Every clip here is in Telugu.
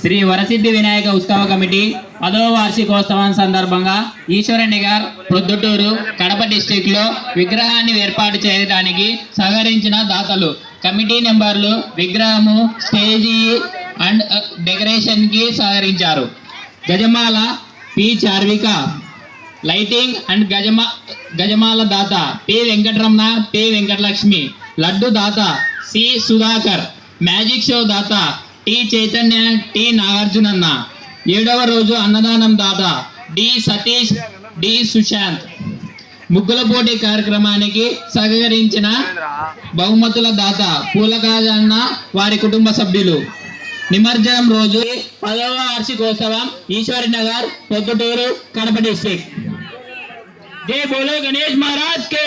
శ్రీ వరసిద్ధి వినాయక ఉత్సవ కమిటీ పదవ వార్షికోత్సవం సందర్భంగా ఈశ్వరణి గారు ప్రొద్దుటూరు కడప డిస్టిక్లో విగ్రహాన్ని ఏర్పాటు చేయడానికి సహకరించిన దాతలు. కమిటీ నెంబర్లు విగ్రహము స్టేజీ అండ్ డెకరేషన్కి సహకరించారు. గజమాల పి. చార్విక లైటింగ్ అండ్ గజమా గజమాల దాత పి. వెంకటరమణ పి. వెంకటలక్ష్మి లడ్డు దాత సి. సుధాకర్. మ్యాజిక్ షో దాత టి చైతన్య టి నాగార్జునన్న. ఏడవ రోజు అన్నదానం దాత డి సతీష్ డి సుశాంత్. ముగ్గుల పోటీ కార్యక్రమానికి సహకరించిన బహుమతుల దాత పూలకాజన్న వారి కుటుంబ సభ్యులు. నిమజ్జనం రోజు పదవ వార్షికోత్సవం ఈశ్వరి నగర్ పొద్దుటూరు కడప డిస్ట్రిక్ట్ జై బోలో గణేష్ మహారాజ్ కే!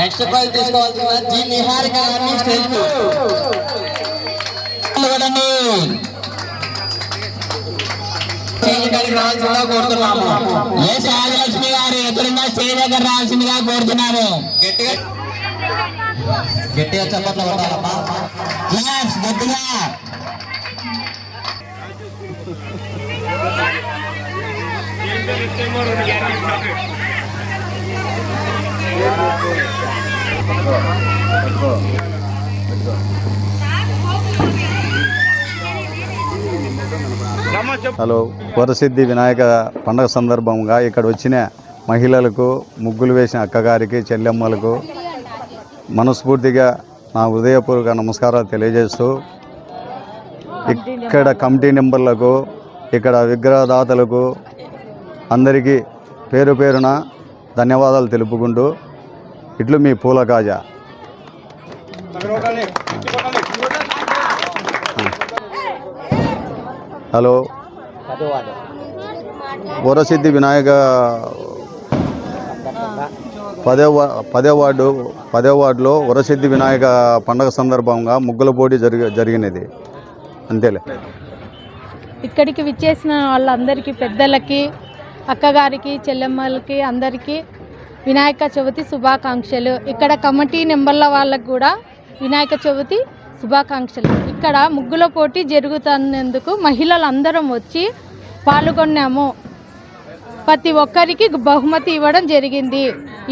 నెక్స్ట్ ప్రైజ్ తీసుకోవాల్సిన జి నిహారిక గారిని స్టేజ్ రావాల్సిందిగా కోరుతున్నాము. ఏ సాగలక్ష్మి గారు ఎదురుగా స్టేజ్ దగ్గర రావాల్సిందిగా కోరుతున్నారు. గట్టిగా గట్టిగా చెప్పట్లు కొట్టాలమ్మా. గట్టిగా. హలో వరసిద్ధి వినాయక పండగ సందర్భంగా ఇక్కడ వచ్చిన మహిళలకు ముగ్గులు వేసిన అక్కగారికి చెల్లెమ్మలకు మనస్ఫూర్తిగా నా హృదయపూర్వక నమస్కారాలు తెలియజేస్తూ ఇక్కడ కమిటీ మెంబర్లకు ఇక్కడ విగ్రహదాతలకు అందరికీ పేరు పేరున ధన్యవాదాలు తెలుపుకుంటూ ఇట్లు మీ పూల కాజా. హలో. వరసిద్ధి వినాయక పదే పదే వార్డు పదే వార్డులో వరసిద్ధి వినాయక పండగ సందర్భంగా ముగ్గుల పోటీ జరిగి జరిగినది. అంతేలే. ఇక్కడికి విచ్చేసిన వాళ్ళందరికీ పెద్దలకి అక్కగారికి చెల్లెమ్మలకి అందరికీ వినాయక చవితి శుభాకాంక్షలు. ఇక్కడ కమిటీ నెంబర్ల వాళ్ళకు కూడా వినాయక చవితి శుభాకాంక్షలు. ఇక్కడ ముగ్గుల పోటీ జరుగుతున్నందుకు మహిళలందరం వచ్చి పాల్గొన్నాము. ప్రతి ఒక్కరికి బహుమతి ఇవ్వడం జరిగింది.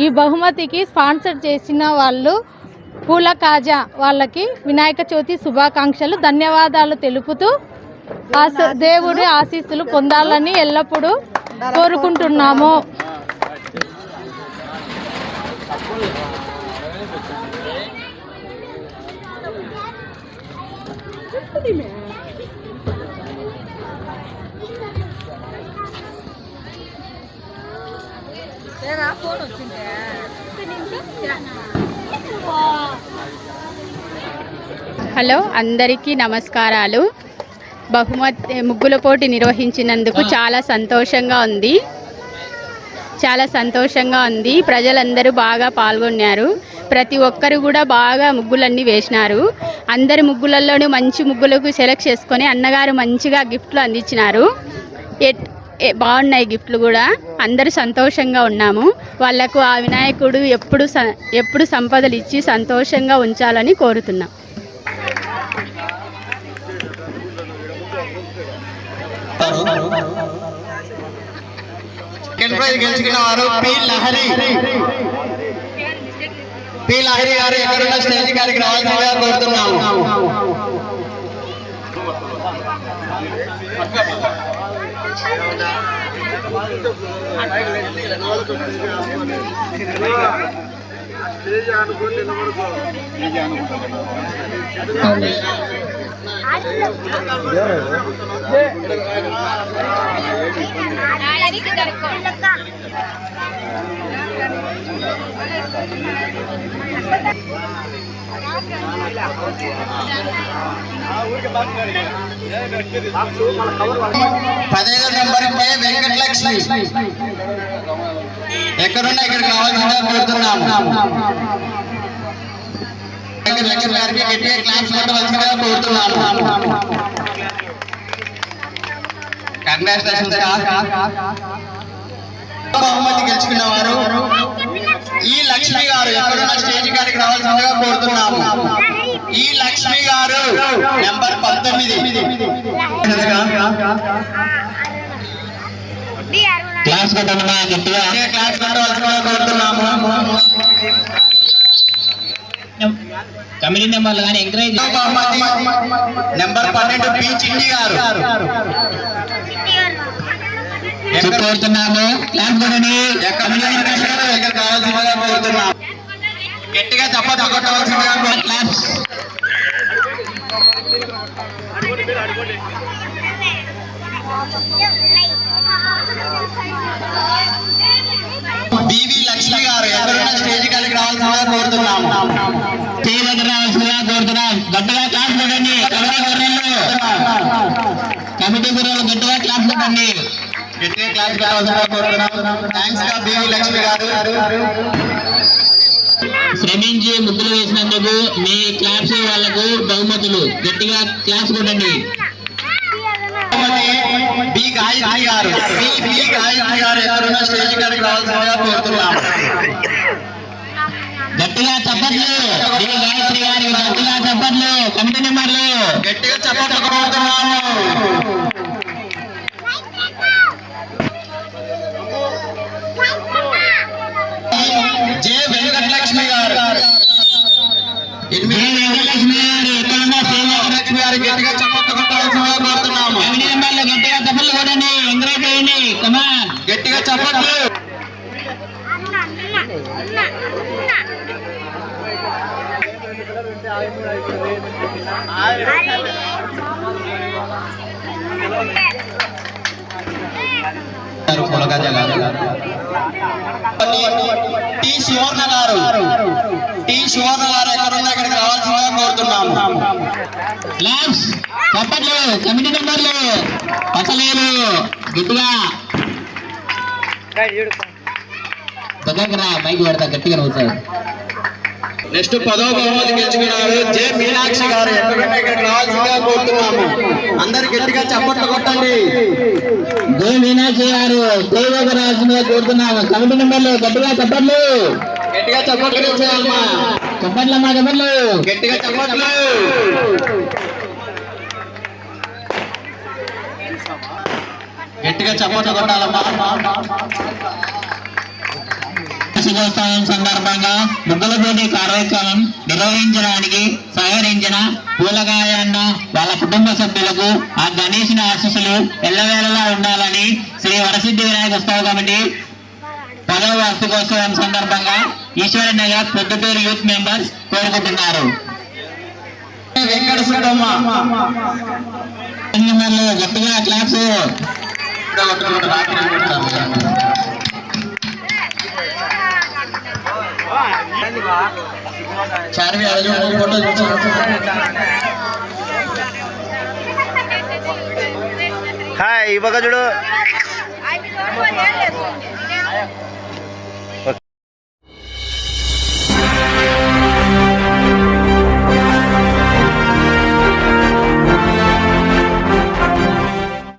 ఈ బహుమతికి స్పాన్సర్ చేసిన వాళ్ళు పూల కాజా వాళ్ళకి వినాయక చవితి శుభాకాంక్షలు ధన్యవాదాలు తెలుపుతూ ఆశ దేవుడి ఆశీస్సులు పొందాలని ఎల్లప్పుడూ కోరుకుంటున్నాము. హలో అందరికీ నమస్కారాలు. బహుమతి ముగ్గుల పోటీ నిర్వహించినందుకు చాలా సంతోషంగా ఉంది. చాలా సంతోషంగా ఉంది. ప్రజలందరూ బాగా పాల్గొన్నారు. ప్రతి ఒక్కరు కూడా బాగా ముగ్గులన్నీ వేసినారు. అందరి ముగ్గులలోనూ మంచి ముగ్గులకు సెలెక్ట్ చేసుకొని అన్నగారు మంచిగా గిఫ్ట్లు అందించినారు. బాగున్నాయి గిఫ్ట్లు కూడా. అందరూ సంతోషంగా ఉన్నాము. వాళ్ళకు ఆ వినాయకుడు ఎప్పుడు స- ఎప్పుడు సంపదలు ఇచ్చి సంతోషంగా ఉంచాలని కోరుతున్నాం. సెకండ్ ప్రైజ్ గెలుచుకున్న వారు పి లహరి. పి లహరి గారు ఎక్కడున్న స్టేజ్ గారికి రావాల్సిందిగా కోరుతున్నాము. అనుకుంటున్నాను పదిహేను నెంబర్ పై వెంకటలక్ష్మి. ఎక్కడున్నా ఇక్కడికి రావాల్సిందిగా కోరుతున్నాము. వెంకటలక్ష్మి గారికి గట్టిగా క్లాస్ కొట్టవలసిందిగా కోరుతున్నాను కంగ్రాచులేషన్స్ బహుమతి గెలుచుకున్న వారు ఈ లక్ష్మి గారు ఎక్కడున్న స్టేజ్ గారికి రావాల్సిందిగా కోరుతున్నాము. ఈ లక్ష్మి గారు నెంబర్ పంతొమ్మిది. క్లాస్ క్లాస్ కొట్టవలసిందిగా కోరుతున్నాము. కమిటీ నెంబర్లు కానీ ఎంకరేజ్ నెంబర్ పన్నెండు పి. చిట్టి గారు. కోరుతున్నాము గట్టిగా చప్పట్లు కొట్టవలసిందిగా. క్లాస్ బివి లక్ష్మి గారు ఎక్కడున్న స్టేజ్ కలిగి రావాల్సిందిగా కోరుతున్నాము స్టేజ్ దగ్గర రావాల్సిందిగా కోరుతున్నాం గట్టిగా క్లాస్ కొట్టండి కమిటీ గుర్రెలు కమిటీ గుర్రెలు గట్టిగా క్లాస్ కొట్టండి గట్టిగా క్లాస్ థ్యాంక్స్గా బివి లక్ష్మి గారు. శ్రమించి ముగ్గులు వేసినందుకు మీ క్లాప్స్ వాళ్ళకు బహుమతులు. గట్టిగా క్లాస్ కొట్టండి. బి గాయత్రి గారు. బి బి గాయత్రి గారు ఎక్కడున్న స్టేజ్ కలిగి రావాల్సిందిగా కోరుతున్నాము గట్టిగా చప్పట్లు. గాయత్రి గారికి గట్టిగా చప్పట్లు. కమిటీ నెంబర్లు. గట్టిగా చప్పట్లు కోరుతున్నాము గారు గట్టిగా చప్పట్లు కొట్టవలసిందిగా కోరుతున్నాము నెంబర్లు గట్టిగా చప్పట్లు కొట్టండి ఎంకరేజ్ చేయండి. కమాన్ గట్టిగా చప్పట్లు. పులగజ గారు. టి సువర్ణ గారు. టి సువర్ణ గారు ఎక్కడున్నా రావాల్సిందిగా కోరుతున్నాము. క్లాప్స్ చప్పట్లు కమిటీ నెంబర్లు పసలేరు గట్టిగా. దగ్గర మైక్ పెడతా గట్టిగా నవ్వుతారు నెక్స్ట్ పదో బహుమతి గెలుచుకున్నారు జే. మీనాక్షి గారు. ఎక్కడున్నా ఇక్కడికి రావాల్సిందిగా కోరుతున్నాము. అందరు గట్టిగా చప్పట్లు కొట్టండి. జై. మీనాక్షి గారు దగ్గర రావాల్సిందిగా కోరుతున్నాము. కమిటీ నెంబర్లు గట్టిగా చప్పట్లు. గట్టిగా చప్పట్లు కొట్టాలమ్మా చప్పట్లమ్మా చప్పట్లు. గట్టిగా చప్పట్లు. గట్టిగా చప్పట్లు కొట్టాలమ్మా. వార్షికోత్సవం సందర్భంగా ముగ్గుల పోటీ కార్యక్రమం నిర్వహించడానికి సహకరించిన పూలగాయన్న వాళ్ళ కుటుంబ సభ్యులకు ఆ గణేషుని ఆశీస్సులు ఎల్లవేళలా ఉండాలని శ్రీ వరసిద్ధి వినాయక ఉత్సవ కమిటీ పదవ వార్షికోత్సవం సందర్భంగా ఈశ్వర నగర్ పొద్దుటూరు యూత్ మెంబర్స్ కోరుకుంటున్నారు. వెంకట సుబ్బమ్మ గట్టిగా క్లాప్స్ అడుగు ఫోటో చూసి హాయ్ ఇవ్వక చూడు.